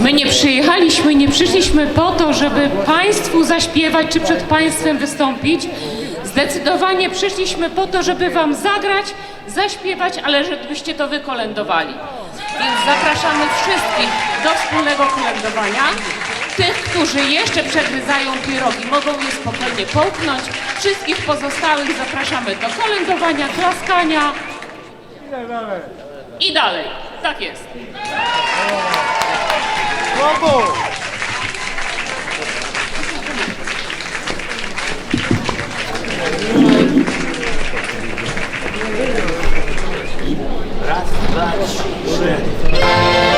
My nie przyjechaliśmy, nie przyszliśmy po to, żeby Państwu zaśpiewać czy przed Państwem wystąpić. Zdecydowanie przyszliśmy po to, żeby Wam zagrać, zaśpiewać, ale żebyście to wykolędowali. Więc zapraszamy wszystkich do wspólnego kolędowania. Tych, którzy jeszcze przegryzają pierogi, mogą je spokojnie połknąć. Wszystkich pozostałych zapraszamy do kolędowania, klaskania i dalej. Tak jest. Raz, dwa, trzy, cztery. Pójdźmy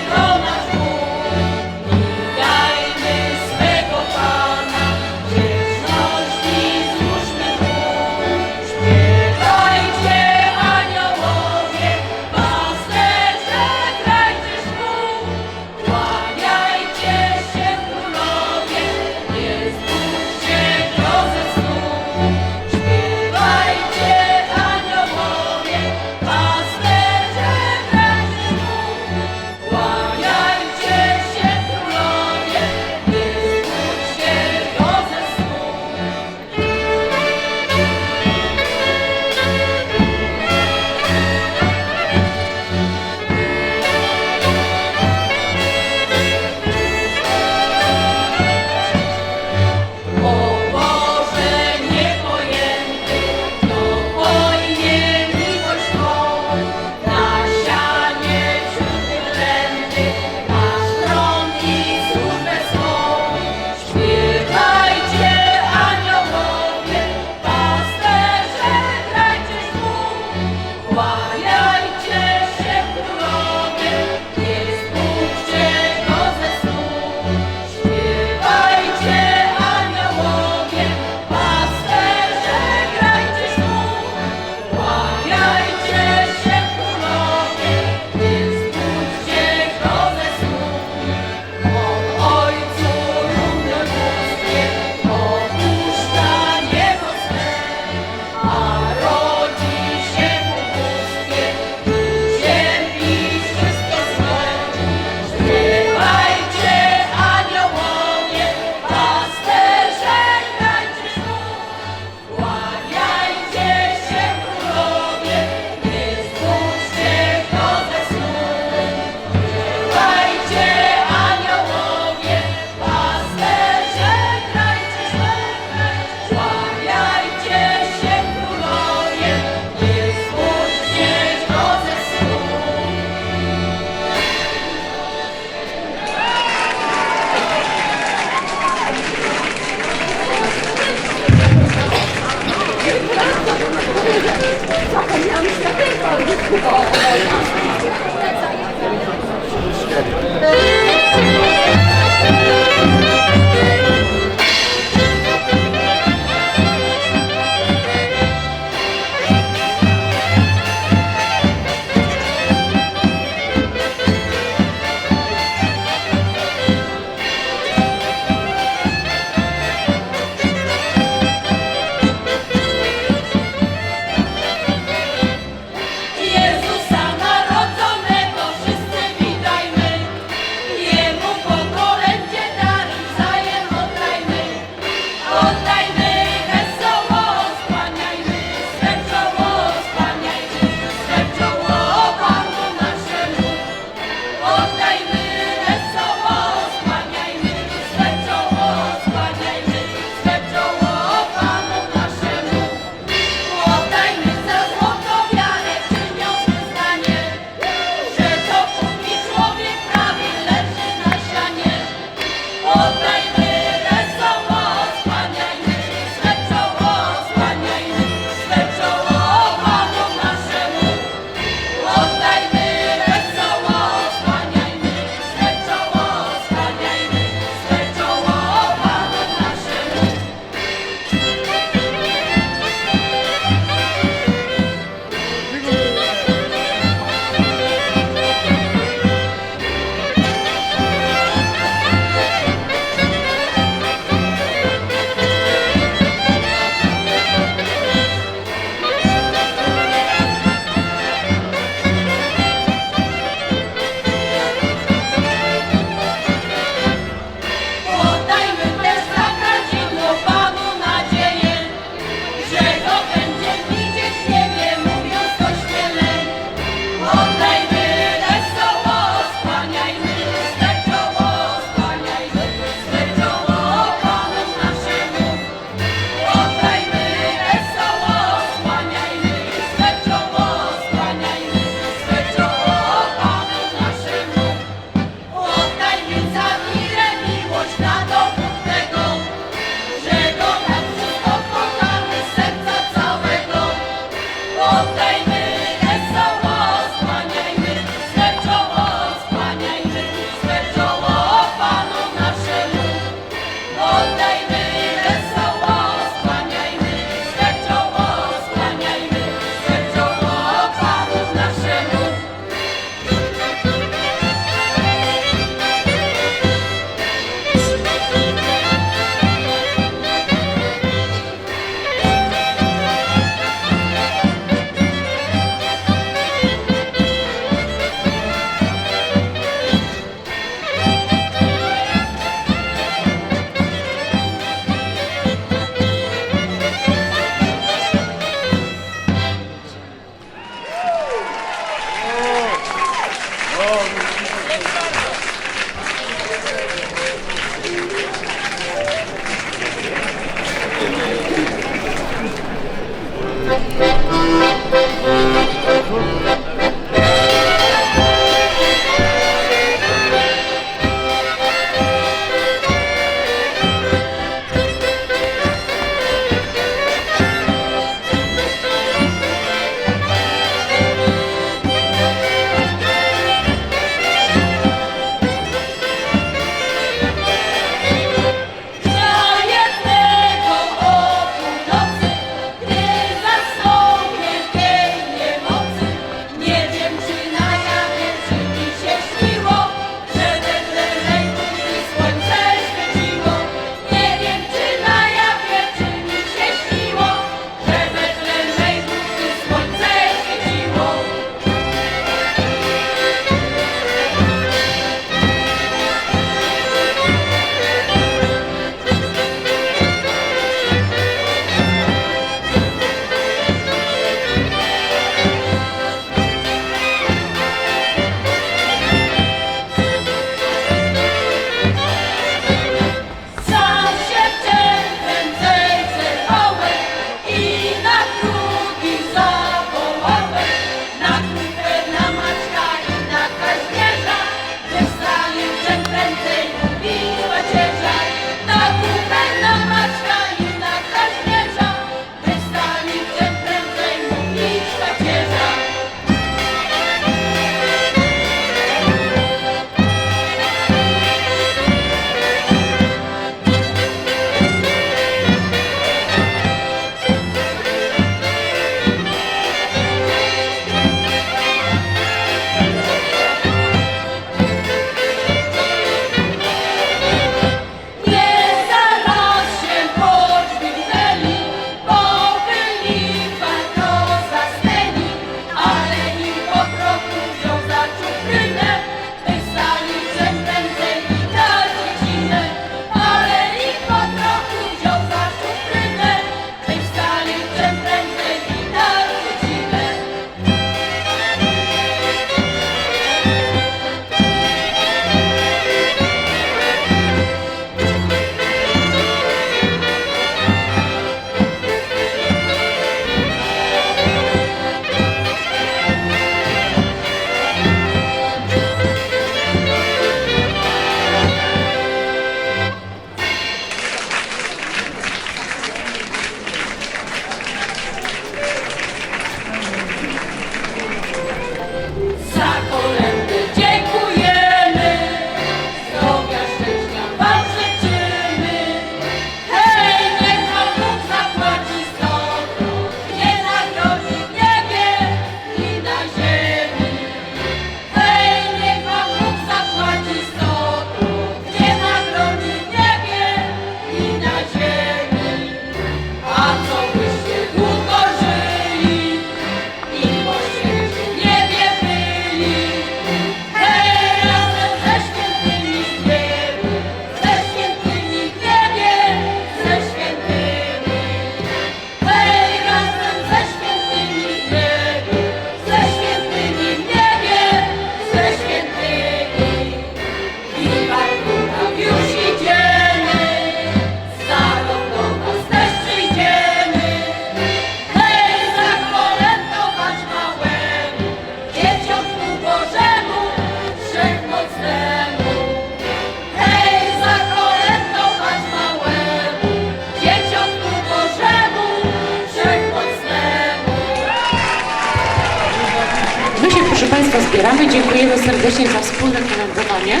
proszę Państwa, zbieramy. Dziękujemy serdecznie za wspólne kolędowanie.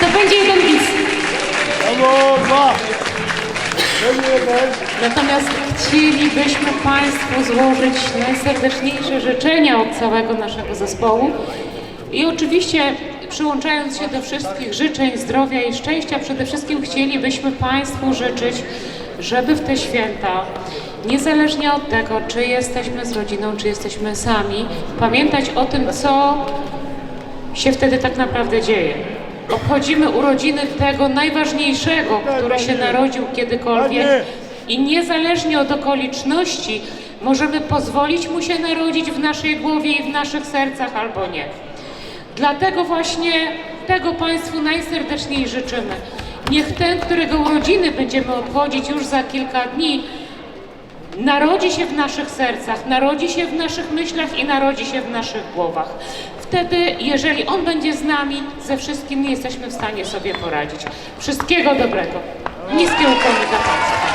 To będzie jeden bis. Natomiast chcielibyśmy Państwu złożyć najserdeczniejsze życzenia od całego naszego zespołu i oczywiście przyłączając się do wszystkich życzeń zdrowia i szczęścia, przede wszystkim chcielibyśmy Państwu życzyć, żeby w te święta, niezależnie od tego, czy jesteśmy z rodziną, czy jesteśmy sami, pamiętać o tym, co się wtedy tak naprawdę dzieje. Obchodzimy urodziny tego najważniejszego, który się narodził kiedykolwiek i niezależnie od okoliczności możemy pozwolić mu się narodzić w naszej głowie i w naszych sercach albo nie. Dlatego właśnie tego Państwu najserdeczniej życzymy. Niech ten, którego urodziny będziemy obchodzić już za kilka dni, narodzi się w naszych sercach, narodzi się w naszych myślach i narodzi się w naszych głowach. Wtedy, jeżeli On będzie z nami, ze wszystkim jesteśmy w stanie sobie poradzić. Wszystkiego dobrego. Niskie ukłony dla Państwa.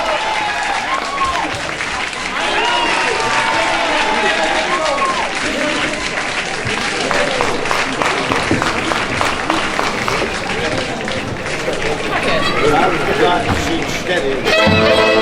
Raz.